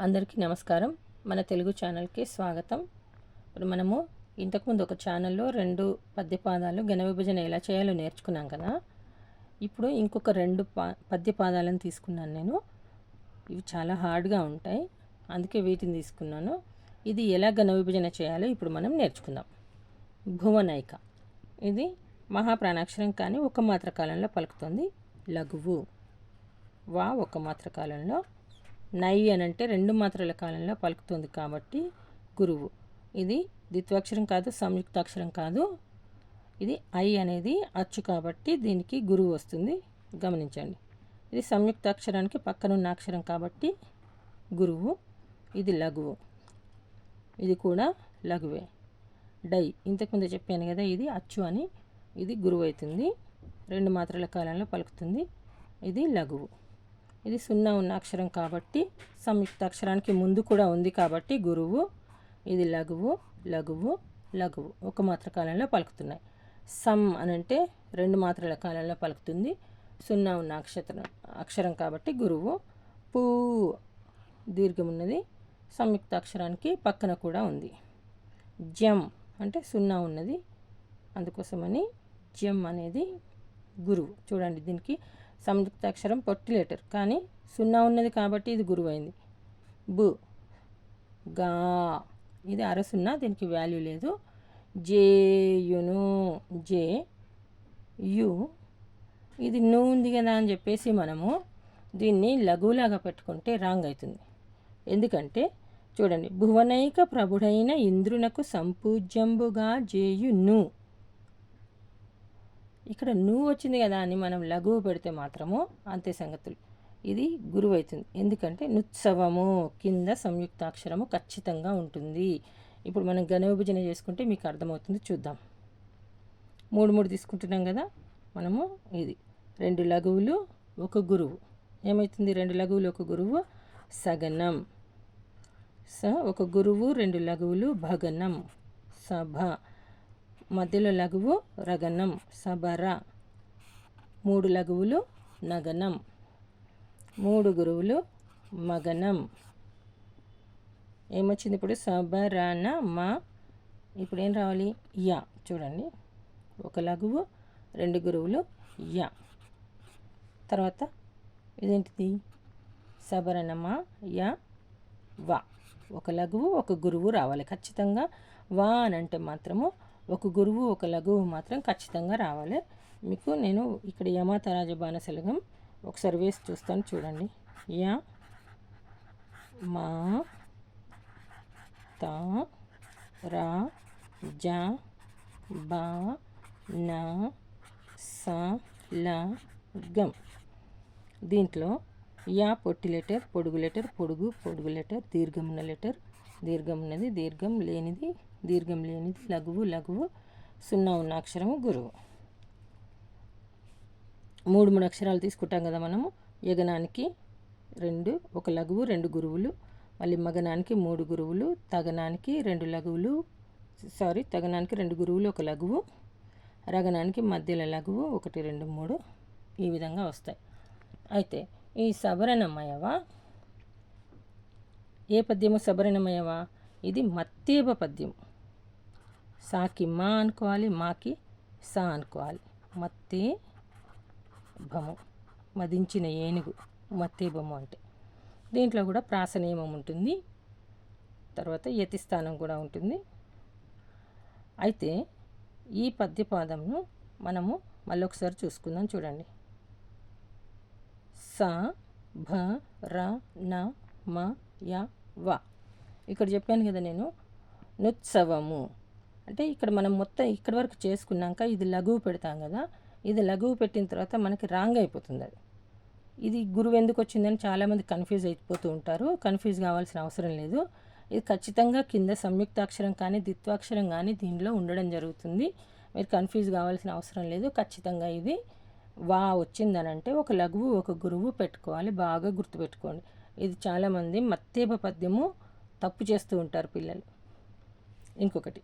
అందరికీ నమస్కారం. మన తెలుగు ఛానల్కి స్వాగతం. ఇప్పుడు మనము ఇంతకుముందు ఒక ఛానల్లో రెండు పద్యపాదాలు ఘన విభజన ఎలా చేయాలో నేర్చుకున్నాం కదా. ఇప్పుడు ఇంకొక రెండు పా పద్యపాదాలను తీసుకున్నాను నేను. ఇవి చాలా హార్డ్గా ఉంటాయి. అందుకే వీటిని తీసుకున్నాను. ఇది ఎలా ఘన విభజన చేయాలో ఇప్పుడు మనం నేర్చుకుందాం. భువనైక. ఇది మహాప్రాణాక్షరం కానీ ఒక మాత్ర కాలంలో పలుకుతుంది. లఘువు. వా ఒక మాత్ర కాలంలో నై అని అంటే రెండు మాత్రల కాలంలో పలుకుతుంది కాబట్టి గురువు. ఇది ద్విత్వాక్షరం కాదు సంయుక్తాక్షరం కాదు. ఇది ఐ అనేది అచ్చు కాబట్టి దీనికి గురువు వస్తుంది. గమనించండి. ఇది సంయుక్తాక్షరానికి పక్కనున్న అక్షరం కాబట్టి గురువు. ఇది లఘువు. ఇది కూడా లఘువే. డై. ఇంతకుముందు చెప్పాను కదా ఇది అచ్చు అని. ఇది గురువు అవుతుంది. రెండు మాత్రల కాలంలో పలుకుతుంది. ఇది లఘువు. ఇది సున్నా ఉన్న అక్షరం కాబట్టి సంయుక్త అక్షరానికి ముందు కూడా ఉంది కాబట్టి గురువు ఇది లఘువు లఘువు లఘువు. ఒక మాత్ర కాలంలో పలుకుతున్నాయి. సమ్ అనంటే అంటే రెండు మాత్రల కాలంలో పలుకుతుంది. సున్నా ఉన్న అక్షరం అక్షరం కాబట్టి గురువు. పూ దీర్ఘం ఉన్నది. సంయుక్త అక్షరానికి పక్కన కూడా ఉంది. జమ్ అంటే సున్నా ఉన్నది. అందుకోసమని జమ్ అనేది గురువు. చూడండి దీనికి సంయుక్త అక్షరం పొట్టి లెటర్. కానీ సున్నా ఉన్నది కాబట్టి ఇది గురువైంది. బు. గా. ఇది అర సున్నా దీనికి వాల్యూ లేదు. జేయును జే యు. ఇది ను ఉంది కదా అని చెప్పేసి మనము దీన్ని లఘువులాగా పెట్టుకుంటే రాంగ్ అవుతుంది. ఎందుకంటే చూడండి భువనైక ప్రభుడైన ఇంద్రునకు సంపూజ్యంబుగా జేయు ను ఇక్కడ నువ్వు వచ్చింది కదా అని మనం లఘువు పెడితే మాత్రము అంతే సంగతులు. ఇది గురువు అవుతుంది. ఎందుకంటే నుత్సవము కింద సంయుక్తాక్షరము ఖచ్చితంగా ఉంటుంది. ఇప్పుడు మనం ఘన విభజన చేసుకుంటే మీకు అర్థమవుతుంది. చూద్దాం. మూడు మూడు తీసుకుంటున్నాం కదా. మనము ఇది రెండు లఘువులు ఒక గురువు. ఏమవుతుంది రెండు లఘువులు ఒక గురువు సగనం. స ఒక గురువు రెండు లఘువులు భగనం. సభ. మధ్యలో లఘువు రగనం సబర. మూడు లఘువులు నగనం మూడు గురువులు మగనం ఏమొచ్చింది ఇప్పుడు? సబరన మా. ఇప్పుడు ఏం రావాలి? యా. చూడండి. ఒక లఘువు రెండు గురువులు యా. తర్వాత ఇదేంటిది? సబరణమా యా వా. ఒక లఘువు ఒక గురువు రావాలి. ఖచ్చితంగా వా అని అంటే మాత్రము ఒక గురువు ఒక లఘువు మాత్రం ఖచ్చితంగా రావాలి. మీకు నేను ఇక్కడ యమాతరాజ బాణసలగం ఒకసారి వేసి చూస్తాను చూడండి. యా మా తా రా జా బా నా సా లా గం. దీంట్లో యా పొట్టి లెటర్ పొడుగు లెటర్ పొడుగు పొడుగు లెటర్ దీర్ఘం ఉన్న లెటర్ దీర్ఘం ఉన్నది దీర్ఘం లేనిది దీర్ఘం లేనిది లఘువు లఘువు సున్నా ఉన్న అక్షరము గురువు. మూడు మూడు అక్షరాలు తీసుకుంటాం కదా మనము. యగనానికి రెండు ఒక లఘువు రెండు గురువులు. మళ్ళీ మగనానికి మూడు గురువులు తగనానికి రెండు లఘువులు సారీ తగనానికి రెండు గురువులు ఒక లఘువు. రగనానికి మధ్యలో లఘువు ఒకటి రెండు మూడు ఈ విధంగా వస్తాయి. అయితే ఈ సబరణమయవా ఏ పద్యము సబరణమయవా ఇది మత్తేబ పద్యం సాకి మా అనుకోవాలి మాకి సా అనుకోవాలి మత్తే భము మదించిన ఏనుగు మత్తే బొమ్మ అంటే దీంట్లో కూడా ప్రాస నియమం ఉంటుంది తర్వాత యతిస్థానం కూడా ఉంటుంది అయితే ఈ పద్యపాదంను మనము మళ్ళీ ఒకసారి చూసుకుందాం చూడండి స భ ర న మ య వ ఇక్కడ చెప్పాను కదా నేను నుత్సవము అంటే ఇక్కడ మనం మొత్తం ఇక్కడ వరకు చేసుకున్నాక ఇది లఘువు పెడతాం కదా ఇది లఘువు పెట్టిన తర్వాత మనకి రాంగ్ అయిపోతుంది అది. ఇది గురువు ఎందుకు వచ్చిందని చాలామంది కన్ఫ్యూజ్ అయిపోతూ ఉంటారు. కన్ఫ్యూజ్ కావాల్సిన అవసరం లేదు. ఇది ఖచ్చితంగా కింద సంయుక్తాక్షరం కానీ ద్విత్వాక్షరం కానీ దీనిలో ఉండడం జరుగుతుంది. మీరు కన్ఫ్యూజ్ కావాల్సిన అవసరం లేదు. ఖచ్చితంగా ఇది వా వచ్చిందని అంటే ఒక లఘువు ఒక గురువు పెట్టుకోవాలి. బాగా గుర్తుపెట్టుకోండి. ఇది చాలామంది మత్తేప పద్యము తప్పు చేస్తూ ఉంటారు పిల్లలు. ఇంకొకటి.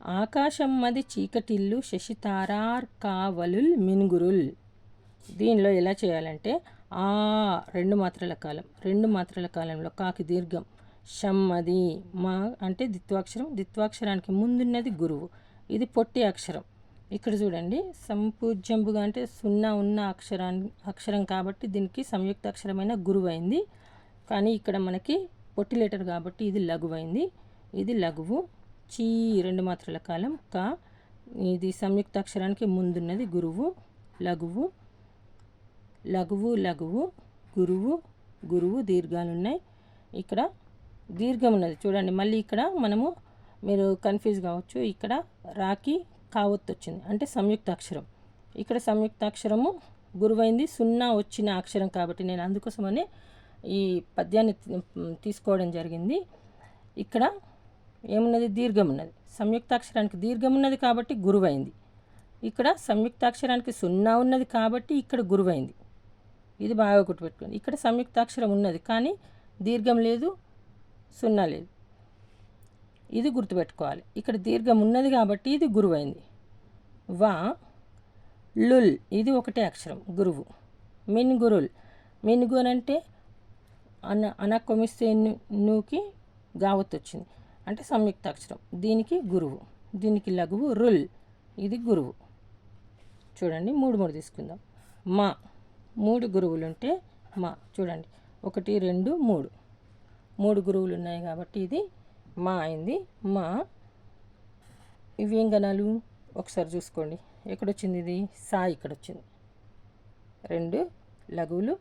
ఆకాశం మది చీకటిల్లు శశితారార్ కావలుల్ మినుగురుల్. దీనిలో ఎలా చేయాలంటే ఆ రెండు మాత్రల కాలం రెండు మాత్రల కాలంలో కాకి దీర్ఘం షమ్మది మా అంటే దిత్వాక్షరం దిత్వాక్షరానికి ముందున్నది గురువు. ఇది పొట్టి అక్షరం. ఇక్కడ చూడండి సంపూజ్యంబుగా అంటే సున్నా ఉన్న అక్షరాన్ని అక్షరం కాబట్టి దీనికి సంయుక్త అక్షరమైన గురువు అయింది కానీ ఇక్కడ మనకి పొట్టి లెటర్ కాబట్టి ఇది లఘువైంది. ఇది లఘువు. చీ రెండు మాత్రల కాలం క. ఇది సంయుక్త అక్షరానికి ముందున్నది గురువు లఘువు లఘువు లఘువు గురువు గురువు దీర్ఘాలు ఉన్నాయి ఇక్కడ దీర్ఘం ఉన్నది చూడండి మళ్ళీ ఇక్కడ మనము మీరు కన్ఫ్యూజ్ కావచ్చు. ఇక్కడ రాకి కావత్తు వచ్చింది అంటే సంయుక్త అక్షరం ఇక్కడ సంయుక్త అక్షరము గురువైంది సున్నా వచ్చిన అక్షరం కాబట్టి నేను అందుకోసమనే ఈ పద్యాన్ని తీసుకోవడం జరిగింది. ఇక్కడ ఏమున్నది? దీర్ఘం ఉన్నది సంయుక్తాక్షరానికి దీర్ఘం ఉన్నది కాబట్టి గురువైంది. ఇక్కడ సంయుక్తాక్షరానికి సున్నా ఉన్నది కాబట్టి ఇక్కడ గురువైంది. ఇది బాగా గుర్తుపెట్టుకోండి. ఇక్కడ సంయుక్తాక్షరం ఉన్నది కానీ దీర్ఘం లేదు సున్నా లేదు. ఇది గుర్తుపెట్టుకోవాలి. ఇక్కడ దీర్ఘం ఉన్నది కాబట్టి ఇది గురువైంది. వా లుల్ ఇది ఒకటే అక్షరం గురువు. మిన్ గురుల్. మిన్ గురు అంటే అన అనకొమిస్తే నూకి గావత్ వచ్చింది అంటే సంయుక్త అక్షరం. దీనికి గురువు. దీనికి లఘువు రుల్. ఇది గురువు. చూడండి మూడు మూడు తీసుకుందాం. మా. మూడు గురువులు ఉంటే మా. చూడండి. ఒకటి రెండు మూడు. మూడు గురువులు ఉన్నాయి కాబట్టి ఇది మా అయింది. మా. ఇవి ఏం గణాలు? ఒకసారి చూసుకోండి. ఎక్కడొచ్చింది ఇది? సా ఇక్కడ వచ్చింది రెండు లఘువులు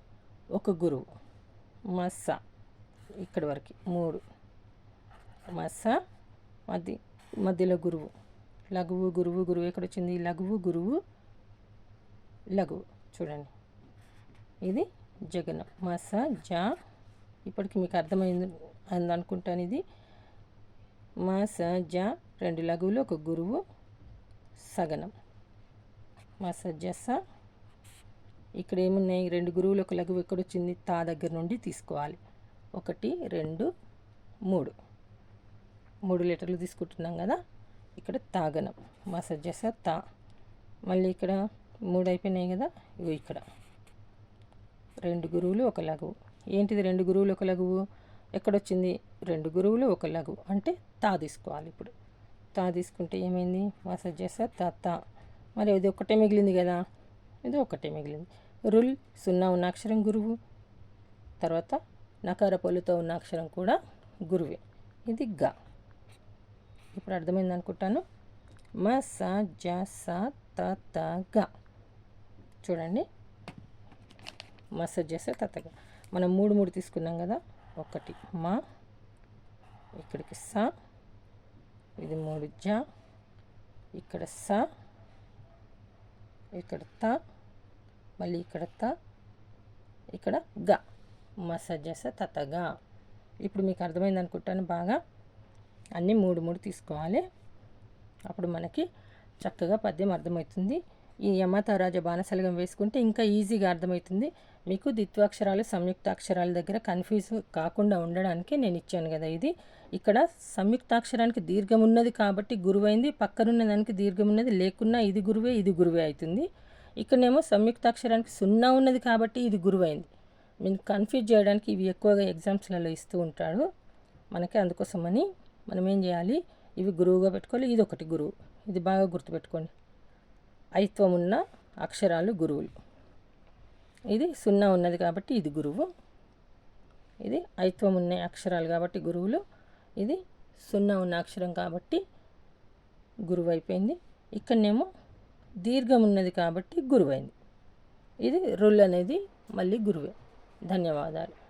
ఒక గురువు. మస్స ఇక్కడి వరకు. మూడు. మస్స మధ్య మధ్యలో గురువు. లఘువు గురువు గురువు. ఎక్కడొచ్చింది? లఘువు గురువు లఘువు. చూడండి. ఇది జగనం. మస జా. ఇప్పటికి మీకు అర్థమైంది అంది అనుకుంటాను ఇది. మా జ. రెండు లఘువులు ఒక గురువు సగనం. మస జస ఇక్కడ ఏమున్నాయి రెండు గురువులు ఒక లఘువు. ఎక్కడొచ్చింది? తా దగ్గర నుండి తీసుకోవాలి. ఒకటి రెండు మూడు. మూడు లీటర్లు తీసుకుంటున్నాం కదా ఇక్కడ తాగనం. మసాజ్ చేస్తే తా. మళ్ళీ ఇక్కడ మూడు అయిపోయినాయి కదా ఇవి ఇక్కడ. రెండు గురువులు ఒక లఘువు. ఏంటిది రెండు గురువులు ఒక లఘువు? ఎక్కడొచ్చింది రెండు గురువులు ఒక లఘు అంటే తా తీసుకోవాలి ఇప్పుడు. తా తీసుకుంటే ఏమైంది? మసాజ్ చేస్తే తా తా. మరి ఇది ఒకటే మిగిలింది కదా. ఇది ఒకటే మిగిలింది. రుల్ సున్నా ఉన్న అక్షరం గురువు. తర్వాత నకార పొలుతో ఉన్న అక్షరం కూడా గురువే. ఇది గా. ఇప్పుడు అర్థమైంది అనుకుంటాను. మ స జ స త త గ. చూడండి. మసాజ్ చేస్తే తతగా మనం మూడు మూడు తీసుకున్నాం కదా ఒకటి మా ఇక్కడికి స ఇది మూడు జ ఇక్కడ స ఇక్కడ త మళ్ళీ ఇక్కడ త ఇక్కడ గ. మసజస తతగా ఇప్పుడు మీకు అర్థమైంది అనుకుంటాను బాగా. అన్నీ మూడు మూడు తీసుకోవాలి. అప్పుడు మనకి చక్కగా పద్యం అర్థమవుతుంది. ఈ యమతారాజ బాణసలగం వేసుకుంటే ఇంకా ఈజీగా అర్థమవుతుంది. మీకు ద్విత్వాక్షరాలు సంయుక్తాక్షరాల దగ్గర కన్ఫ్యూజ్ కాకుండా ఉండడానికి నేను ఇచ్చాను కదా ఇది. ఇక్కడ సంయుక్తాక్షరానికి దీర్ఘం ఉన్నది కాబట్టి గురువైంది. పక్కనున్న దానికి దీర్ఘం ఉన్నది. లేకున్నా ఇది గురువే ఇది గురువే అవుతుంది. ఇక్కడనేమో సంయుక్తాక్షరానికి సున్నా ఉన్నది కాబట్టి ఇది గురువైంది. మీరు కన్ఫ్యూజ్ చేయడానికి ఇవి ఎక్కువగా ఎగ్జామ్స్లలో ఇస్తూ ఉంటాడు మనకి అందుకోసమని మనం ఏం చేయాలి? ఇవి గురువుగా పెట్టుకోవాలి ఇది ఒకటి గురువు. ఇది బాగా గుర్తుపెట్టుకోండి. ఐత్వం ఉన్న అక్షరాలు గురువులు. ఇది సున్నా ఉన్నది కాబట్టి ఇది గురువు. ఇది ఐత్వం ఉన్న అక్షరాలు కాబట్టి గురువులు. ఇది సున్నా ఉన్న అక్షరం కాబట్టి గురువు అయిపోయింది. ఇక్కడనేమో దీర్ఘం ఉన్నది కాబట్టి గురువైంది ఇది రుల్ అనేది మళ్ళీ గురువే. ధన్యవాదాలు.